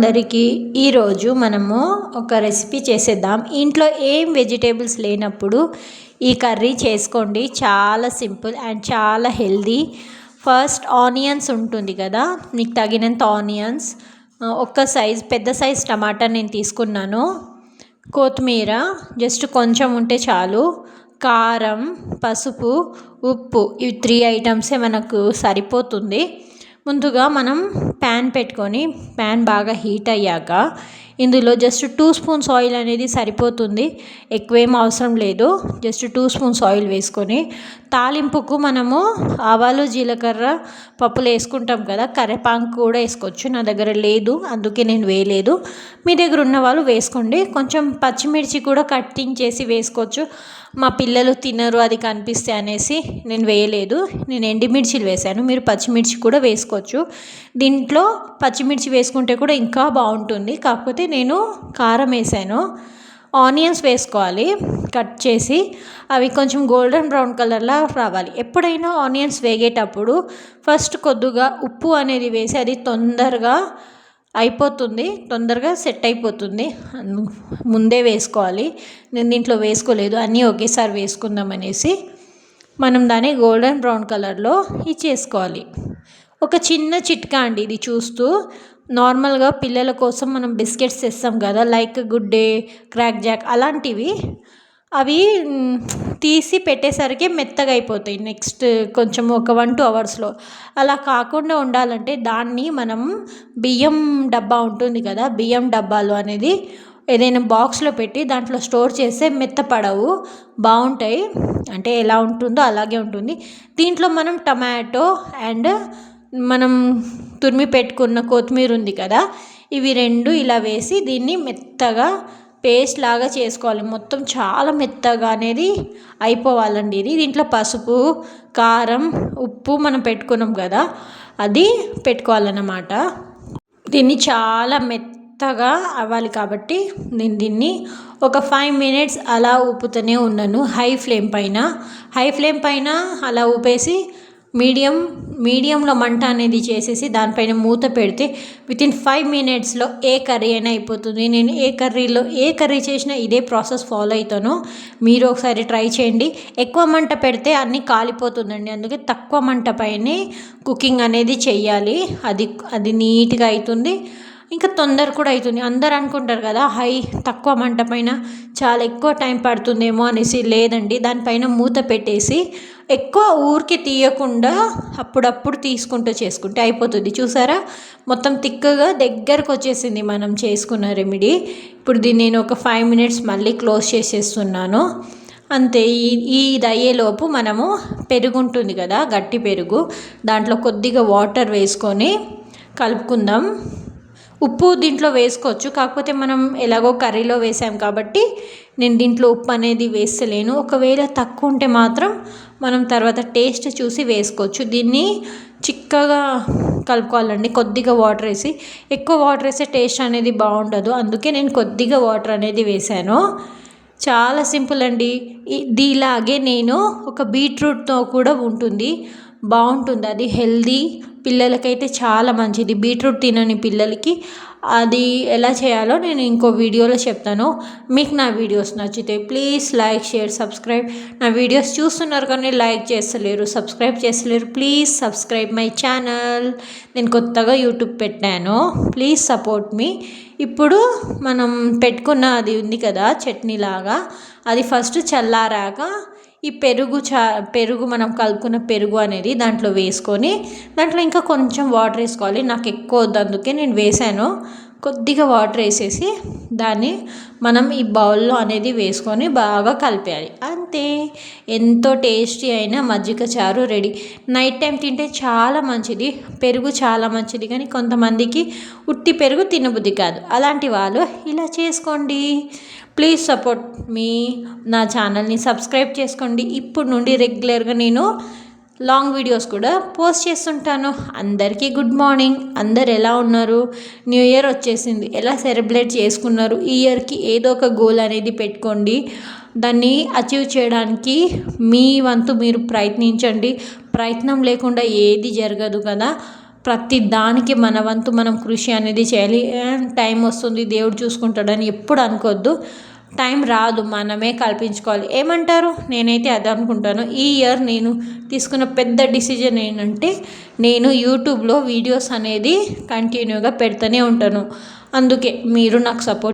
అందరికీ ఈరోజు మనము ఒక రెసిపీ చేసేద్దాం. ఇంట్లో ఏం వెజిటేబుల్స్ లేనప్పుడు ఈ కర్రీ చేసుకోండి. చాలా సింపుల్ అండ్ చాలా హెల్దీ. ఫస్ట్ ఆనియన్స్ ఉంటుంది కదా మీకు తగినంత ఆనియన్స్. ఒక్క సైజ్ పెద్ద సైజ్ టమాటా నేను తీసుకున్నాను. కొత్తిమీర జస్ట్ కొంచెం ఉంటే చాలు. కారం పసుపు ఉప్పు ఇవి త్రీ ఐటమ్సే మనకు సరిపోతుంది. ముందుగా మనం ప్యాన్ పెట్టుకొని ప్యాన్ బాగా హీట్ అయ్యాక ఇందులో జస్ట్ టూ స్పూన్స్ ఆయిల్ అనేది సరిపోతుంది. ఎక్కువేం అవసరం లేదు. జస్ట్ టూ స్పూన్స్ ఆయిల్ వేసుకొని తాలింపుకు మనము ఆవాలు జీలకర్ర పప్పులు వేసుకుంటాం కదా కరివేపాకు కూడా వేసుకోవచ్చు. నా దగ్గర లేదు అందుకే నేను వేయలేదు. మీ దగ్గర ఉన్న వాళ్ళు వేసుకోండి. కొంచెం పచ్చిమిర్చి కూడా కట్టింగ్ చేసి వేసుకోవచ్చు. మా పిల్లలు తినరు అది కనిపిస్తే అనేసి నేను వేయలేదు. నేను ఎండిమిర్చిలు వేసాను మీరు పచ్చిమిర్చి కూడా వేసుకోవచ్చు. దీంట్లో పచ్చిమిర్చి వేసుకుంటే కూడా ఇంకా బాగుంటుంది. కాకపోతే నేను కారం వేసాను. ఆనియన్స్ వేసుకోవాలి కట్ చేసి అవి కొంచెం గోల్డెన్ బ్రౌన్ కలర్లా రావాలి. ఎప్పుడైనా ఆనియన్స్ వేగేటప్పుడు ఫస్ట్ కొద్దిగా ఉప్పు అనేది వేసి అది తొందరగా అయిపోతుంది తొందరగా సెట్ అయిపోతుంది. ముందే వేసుకోవాలి. నేను దీంట్లో వేసుకోలేదు అన్నీ ఒకేసారి వేసుకుందాం అనేసి మనం దాన్ని గోల్డెన్ బ్రౌన్ కలర్లో ఇచ్చేసుకోవాలి. ఒక చిన్న చిట్కా అండి ఇది చూస్తూ. నార్మల్గా పిల్లల కోసం మనం బిస్కెట్స్ తెస్తాం కదా like Good Day Krack Jack అలాంటివి. అవి తీసి పెట్టేసరికి మెత్తగా అయిపోతాయి నెక్స్ట్ కొంచెం ఒక వన్ టూ అవర్స్లో. అలా కాకుండా ఉండాలంటే దాన్ని మనం బియ్యం డబ్బా ఉంటుంది కదా బియ్యం డబ్బాలు అనేది ఏదైనా బాక్స్లో పెట్టి దాంట్లో స్టోర్ చేస్తే మెత్తపడవు బాగుంటాయి. అంటే ఎలా ఉంటుందో అలాగే ఉంటుంది. దీంట్లో మనం టమాటో అండ్ మనం తురిమి పెట్టుకున్న కొత్తిమీర ఉంది కదా ఇవి రెండు ఇలా వేసి దీన్ని మెత్తగా పేస్ట్ లాగా చేసుకోవాలి. మొత్తం చాలా మెత్తగా అనేది అయిపోవాలండి ఇది. దీంట్లో పసుపు కారం ఉప్పు మనం పెట్టుకున్నాం కదా అది పెట్టుకోవాలన్నమాట. దీన్ని చాలా మెత్తగా అవ్వాలి కాబట్టి నేను దీన్ని ఒక ఫైవ్ మినిట్స్ అలా ఊపుతూనే ఉన్నాను. హై ఫ్లేమ్ పైన హై ఫ్లేమ్ పైన అలా ఊపేసి మీడియం మీడియంలో మంట అనేది చేసేసి దానిపైన మూత పెడితే విత్ ఇన్ ఫైవ్ మినిట్స్లో ఏ కర్రీ అయినా అయిపోతుంది. నేను ఏ కర్రీలో ఏ కర్రీ చేసినా ఇదే ప్రాసెస్ ఫాలో అవుతాను. మీరు ఒకసారి ట్రై చేయండి. ఎక్కువ మంట పెడితే అన్నీ కాలిపోతుందండి. అందుకే తక్కువ మంట పైనే కుకింగ్ అనేది చెయ్యాలి. అది అది నీట్గా అవుతుంది. ఇంకా తొందర కూడా అవుతుంది. అందరు అనుకుంటారు కదా హై తక్కువ మంట పైన చాలా ఎక్కువ టైం పడుతుందేమో అనేసి లేదండి. దానిపైన మూత పెట్టేసి ఎక్కువ ఊరికి తీయకుండా అప్పుడప్పుడు తీసుకుంటూ చేసుకుంటే అయిపోతుంది. చూసారా? మొత్తం తిక్కగా దగ్గరకు వచ్చేసింది మనం చేసుకున్న రెమెడీ. ఇప్పుడు దీన్ని నేను ఒక ఫైవ్ మినిట్స్ మళ్ళీ క్లోజ్ చేసేస్తున్నాను. అంతే ఈ ఇది అయ్యేలోపు మనము పెరుగు ఉంటుంది కదా గట్టి పెరుగు. దాంట్లో కొద్దిగా వాటర్ వేసుకొని కలుపుకుందాం. ఉప్పు దీంట్లో వేసుకోవచ్చు. కాకపోతే మనం ఎలాగో కర్రీలో వేసాం కాబట్టి నేను దీంట్లో ఉప్పు అనేది వేస్తలేను. ఒకవేళ తక్కువ ఉంటే మాత్రం మనం తర్వాత టేస్ట్ చూసి వేసుకోవచ్చు. దీన్ని చిక్కగా కలుపుకోవాలండి. కొద్దిగా వాటర్ వేసి. ఎక్కువ వాటర్ వేస్తే టేస్ట్ అనేది బాగుండదు. అందుకే నేను కొద్దిగా వాటర్ అనేది వేసాను. చాలా సింపుల్ అండి. దీలాగే నేను ఒక బీట్రూట్తో కూడా ఉంటుంది. బాగుంటుంది. అది హెల్దీ పిల్లలకైతే చాలా మంచిది. బీట్రూట్ తినని పిల్లలకి అది ఎలా చేయాలో నేను ఇంకో వీడియోలో చెప్తాను. మీకు నా వీడియోస్ నచ్చితే ప్లీజ్ లైక్ షేర్ సబ్స్క్రైబ్. నా వీడియోస్ చూస్తున్నారు కానీ లైక్ చేస్తలేరు సబ్స్క్రైబ్ చేస్తలేరు. Please subscribe my channel. నేను కొత్తగా యూట్యూబ్ పెట్టాను. ప్లీజ్ సపోర్ట్ మీ. ఇప్పుడు మనం పెట్టుకున్న అది ఉంది కదా చట్నీ లాగా. అది ఫస్ట్ చల్లారాక ఈ పెరుగు చా పెరుగు మనం కలుపుకున్న పెరుగు అనేది దాంట్లో వేసుకొని దాంట్లో ఇంకా కొంచెం వాటర్ వేసుకోవాలి. నాకు ఎక్కువ వద్దు అందుకే నేను వేసాను. కొద్దిగా వాటర్ వేసేసి దాన్ని మనం ఈ బౌల్లో అనేది వేసుకొని బాగా కలిపేయాలి. అంతే. ఎంతో టేస్టీ అయిన మజ్జిగ చారు రెడీ. నైట్ టైం తింటే చాలా మంచిది. పెరుగు చాలా మంచిది. కానీ కొంతమందికి ఉట్టి పెరుగు తినబుద్ధి కాదు. అలాంటి వాళ్ళు ఇలా చేసుకోండి. ప్లీజ్ సపోర్ట్ మీ నా ఛానల్ని సబ్స్క్రైబ్ చేసుకోండి. ఇప్పుడు నుండి రెగ్యులర్గా నేను లాంగ్ వీడియోస్ కూడా పోస్ట్ చేస్తుంటాను. అందరికీ గుడ్ మార్నింగ్ అందరు ఎలా ఉన్నారు? న్యూ ఇయర్ వచ్చేసింది. ఎలా సెలబ్రేట్ చేసుకున్నారు? ఈ ఇయర్కి ఏదో ఒక గోల్ అనేది పెట్టుకోండి. దాన్ని అచీవ్ చేయడానికి మీ వంతు మీరు ప్రయత్నించండి. ప్రయత్నం లేకుండా ఏది జరగదు కదా. ప్రతి దానికి మన వంతు మనం కృషి అనేది చేయాలి. టైం వస్తుంది. దేవుడు చూసుకుంటాడని ఎప్పుడు అనుకోవద్దు. టైం రాదు మనమే కల్పించుకోవాలి. ఏమంటారు? నేనైతే అదే అనుకుంటాను. ఈ ఇయర్ నేను తీసుకున్న పెద్ద డిసిజన్ ఏంటంటే నేను యూట్యూబ్లో వీడియోస్ అనేది కంటిన్యూగా పెడుతూనే ఉంటాను. అందుకే మీరు నాకు సపోర్ట్